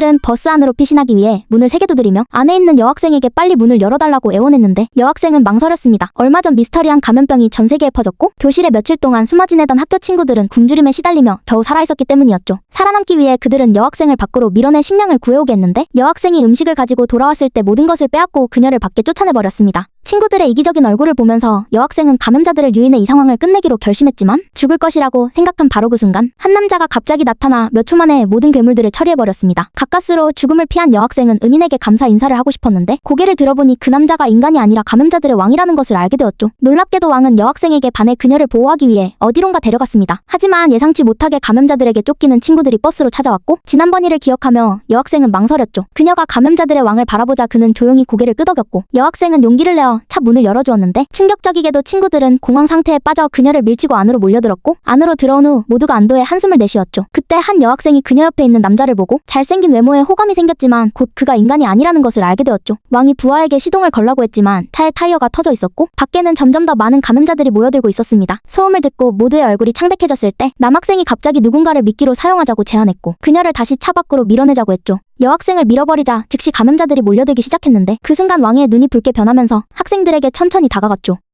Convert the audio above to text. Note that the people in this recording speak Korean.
학생들은 버스 안으로 피신하기 위해 문을 세게 두드리며 안에 있는 여학생에게 빨리 문을 열어달라고 애원했는데 여학생은 망설였습니다. 얼마 전 미스터리한 감염병이 전 세계에 퍼졌고 교실에 며칠 동안 숨어 지내던 학교 친구들은 굶주림에 시달리며 겨우 살아있었기 때문이었죠. 살아남기 위해 그들은 여학생을 밖으로 밀어내 식량을 구해오게 했는데 여학생이 음식을 가지고 돌아왔을 때 모든 것을 빼앗고 그녀를 밖에 쫓아내버렸습니다. 친구들의 이기적인 얼굴을 보면서 여학생은 감염자들을 유인해 이 상황을 끝내기로 결심했지만 죽을 것이라고 생각한 바로 그 순간 한 남자가 갑자기 나타나 몇 초 만에 모든 괴물들을 처리해버렸습니다. 가까스로 죽음을 피한 여학생은 은인에게 감사 인사를 하고 싶었는데 고개를 들어보니 그 남자가 인간이 아니라 감염자들의 왕이라는 것을 알게 되었죠. 놀랍게도 왕은 여학생에게 반해 그녀를 보호하기 위해 어디론가 데려갔습니다. 하지만 예상치 못하게 감염자들에게 쫓기는 친구들이 버스로 찾아왔고 지난번 일을 기억하며 여학생은 망설였죠. 그녀가 감염자들의 왕을 바라보자 그는 조용히 고개를 끄덕였고 여학생은 용기를 내어 차 문을 열어주었는데 충격적이게도 친구들은 공황 상태에 빠져 그녀를 밀치고 안으로 몰려들었고 안으로 들어온 후 모두가 안도의 한숨을 내쉬었죠. 그때 한 여학생이 그녀 옆에 있는 남자를 보고 잘생긴 외모에 호감이 생겼지만 곧 그가 인간이 아니라는 것을 알게 되었죠. 왕이 부하에게 시동을 걸라고 했지만 차의 타이어가 터져 있었고 밖에는 점점 더 많은 감염자들이 모여들고 있었습니다. 소음을 듣고 모두의 얼굴이 창백해졌을 때 남학생이 갑자기 누군가를 미끼로 사용하자고 제안했고 그녀를 다시 차 밖으로 밀어내자고 했죠. 여학생을 밀어버리자 즉시 감염자들이 몰려들기 시작했는데 그 순간 왕의 눈이 붉게 변하면서 학생들에게 천천히 다가갔죠.